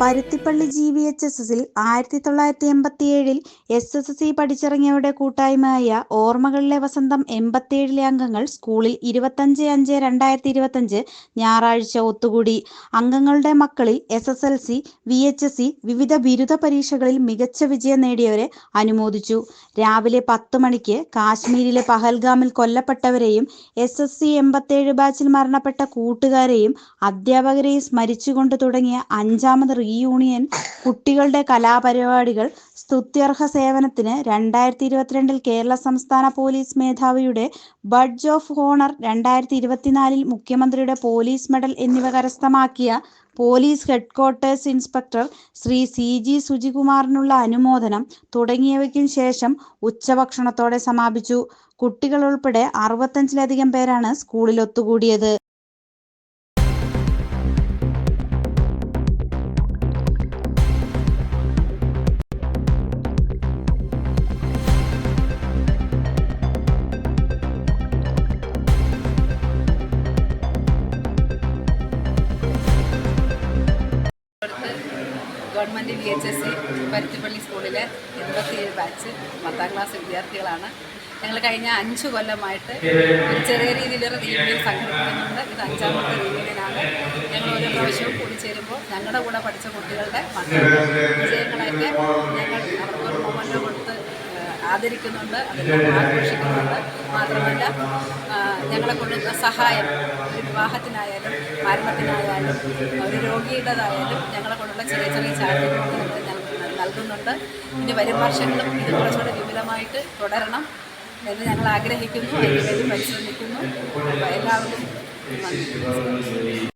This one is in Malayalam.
Paruthippally G V H S എസിൽ ആയിരത്തി തൊള്ളായിരത്തി എൺപത്തിയേഴിൽ എസ് എസ് സി പഠിച്ചിറങ്ങിയവരുടെ കൂട്ടായ്മയായ ഓർമ്മകളിലെ വസന്തം എൺപത്തിയേഴിലെ അംഗങ്ങൾ സ്കൂളിൽ ഇരുപത്തഞ്ച് അഞ്ച് രണ്ടായിരത്തി ഇരുപത്തഞ്ച് ഞായറാഴ്ച ഒത്തുകൂടി. അംഗങ്ങളുടെ മക്കളിൽ S S L C V H S C വിവിധ ബിരുദ പരീക്ഷകളിൽ മികച്ച വിജയം നേടിയവരെ അനുമോദിച്ചു. രാവിലെ പത്ത് മണിക്ക് കാശ്മീരിലെ പഹൽഗാമിൽ കൊല്ലപ്പെട്ടവരെയും എസ് എസ് സി എൺപത്തിയേഴ് ബാച്ചിൽ മരണപ്പെട്ട കൂട്ടുകാരെയും അധ്യാപകരെയും സ്മരിച്ചുകൊണ്ട് തുടങ്ങിയ അഞ്ചാമത് റീയൂണിയൻ കുട്ടികളുടെ കലാപരിപാടികൾ സ്തുത്യർഹ സേവനത്തിന് രണ്ടായിരത്തി ഇരുപത്തിരണ്ടിൽ കേരള സംസ്ഥാന പോലീസ് മേധാവിയുടെ ബഡ്ജ് ഓഫ് ഹോണർ രണ്ടായിരത്തി ഇരുപത്തിനാലിൽ മുഖ്യമന്ത്രിയുടെ പോലീസ് മെഡൽ എന്നിവ കരസ്ഥമാക്കിയ police headquarters inspector Sree C G സുജികുമാറിനുള്ള അനുമോദനം തുടങ്ങിയവയ്ക്കും ശേഷം ഉച്ചഭക്ഷണത്തോടെ സമാപിച്ചു. കുട്ടികൾ ഉൾപ്പെടെ അറുപത്തഞ്ചിലധികം പേരാണ് സ്കൂളിൽ ഒത്തുകൂടിയത്. Government V H S C Paruthippally സ്കൂളിലെ എൺപത്തിയേഴ് ബാച്ച് പത്താം ക്ലാസ് വിദ്യാർത്ഥികളാണ്. ഞങ്ങൾ കഴിഞ്ഞ അഞ്ച് കൊല്ലമായിട്ട് ഒരു ചെറിയ രീതിയിലൊരു റീയൂണിയൻ സംഘടിപ്പിക്കുന്നുണ്ട്. ഇത് അഞ്ചാമത്തെ റീയൂണിയനാണ് ഞങ്ങൾ ഓരോ പ്രാവശ്യവും കൂടി ചേരുമ്പോൾ ഞങ്ങളുടെ കൂടെ പഠിച്ച കുട്ടികളുടെ മക്കളുടെ വിജയങ്ങളൊക്കെ ഞങ്ങൾ അവർക്കൊരു മൊമെന്റ് കൊടുത്ത് ആദരിക്കുന്നുണ്ട് അതെല്ലാം ആഘോഷിക്കുന്നുണ്ട്. മാത്രമല്ല ഞങ്ങളെ കൊണ്ടുള്ള സഹായം ഒരു വിവാഹത്തിനായാലും മരണത്തിനായാലും ഒരു രോഗിയുടേതായാലും ഞങ്ങളെ കൊണ്ടുള്ള ചെറിയ ചെറിയ ചാരിറ്റി നൽകുന്നുണ്ട്. ഇനി വരും വർഷങ്ങളും ഇത് കുറച്ചുകൂടെ വിപുലമായിട്ട് തുടരണം എന്ന് ഞങ്ങൾ ആഗ്രഹിക്കുന്നു. അതിനുവേണ്ടി പരിശ്രമിക്കുന്നു. എല്ലാവർക്കും